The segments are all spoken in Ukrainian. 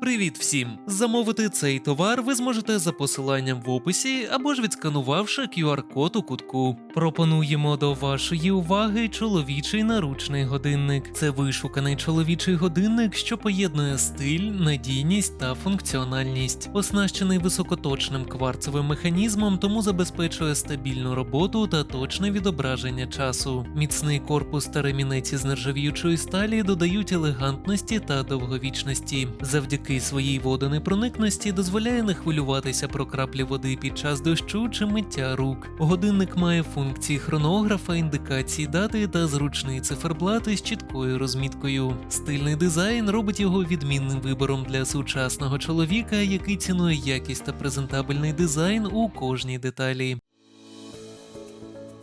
Привіт всім! Замовити цей товар ви зможете за посиланням в описі або ж відсканувавши QR-код у кутку. Пропонуємо до вашої уваги чоловічий наручний годинник. Це вишуканий чоловічий годинник, що поєднує стиль, надійність та функціональність. Оснащений високоточним кварцевим механізмом, тому забезпечує стабільну роботу та точне відображення часу. Міцний корпус та ремінець із нержавіючої сталі додають елегантності та довговічності. Завдяки своїй водонепроникності дозволяє не хвилюватися про краплі води під час дощу чи миття рук. Годинник має функції хронографа, індикації дати та зручний циферблат із чіткою розміткою. Стильний дизайн робить його відмінним вибором для сучасного чоловіка, який цінує якість та презентабельний дизайн у кожній деталі.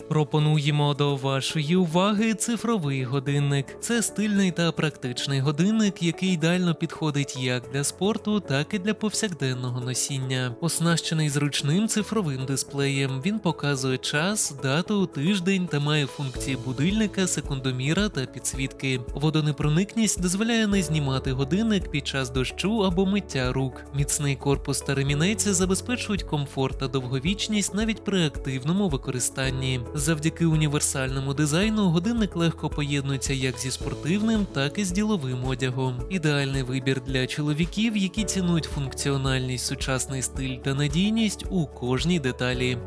Пропонуємо до вашої уваги цифровий годинник. Це стильний та практичний годинник, який ідеально підходить як для спорту, так і для повсякденного носіння. Оснащений зручним цифровим дисплеєм. Він показує час, дату, тиждень та має функції будильника, секундоміра та підсвітки. Водонепроникність дозволяє не знімати годинник під час дощу або миття рук. Міцний корпус та ремінець забезпечують комфорт та довговічність навіть при активному використанні. Завдяки універсальному дизайну годинник легко поєднується як зі спортивним, так і з діловим одягом. Ідеальний вибір для чоловіків, які цінують функціональність, сучасний стиль та надійність у кожній деталі.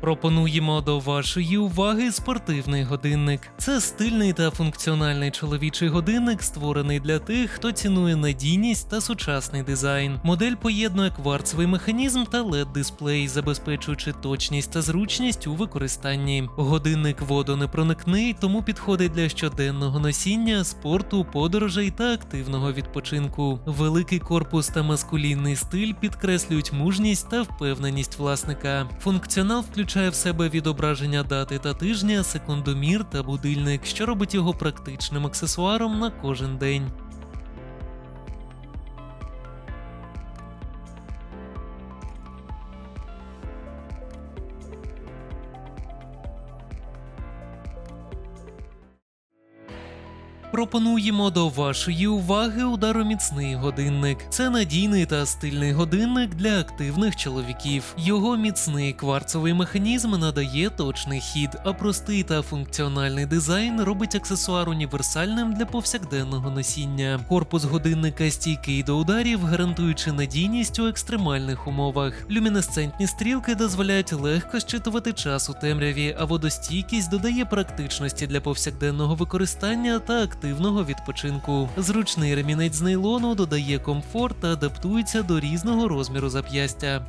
Пропонуємо до вашої уваги спортивний годинник. Це стильний та функціональний чоловічий годинник, створений для тих, хто цінує надійність та сучасний дизайн. Модель поєднує кварцевий механізм та led дисплей, забезпечуючи точність та зручність у використанні. Годинник водонепроникний, тому підходить для щоденного носіння, спорту, подорожей та активного відпочинку. Великий корпус та маскулінний стиль підкреслюють мужність та впевненість власника. Функціонал включає в себе відображення дати та тижня, секундомір та будильник, що робить його практичним аксесуаром на кожен день. Пропонуємо до вашої уваги удароміцний годинник. Це надійний та стильний годинник для активних чоловіків. Його міцний кварцовий механізм надає точний хід, а простий та функціональний дизайн робить аксесуар універсальним для повсякденного носіння. Корпус годинника стійкий до ударів, гарантуючи надійність у екстремальних умовах. Люмінесцентні стрілки дозволяють легко щитувати час у темряві, а водостійкість додає практичності для повсякденного використання та активного відпочинку. Зручний ремінець з нейлону додає комфорт та адаптується до різного розміру зап'ястя.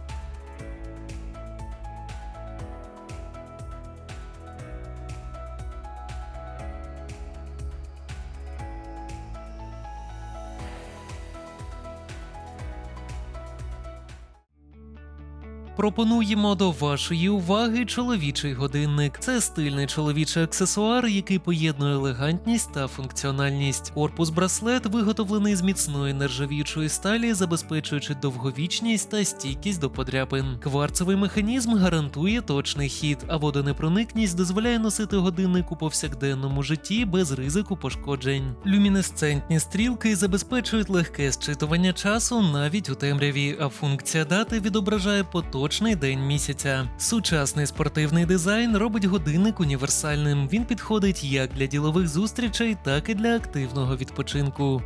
Пропонуємо до вашої уваги чоловічий годинник. Це стильний чоловічий аксесуар, який поєднує елегантність та функціональність. Корпус браслет виготовлений з міцної нержавіючої сталі, забезпечуючи довговічність та стійкість до подряпин. Кварцевий механізм гарантує точний хід, а водонепроникність дозволяє носити годинник у повсякденному житті без ризику пошкоджень. Люмінесцентні стрілки забезпечують легке зчитування часу навіть у темряві, а функція дати відображає поточний день місяця. Сучасний спортивний дизайн робить годинник універсальним. Він підходить як для ділових зустрічей, так і для активного відпочинку.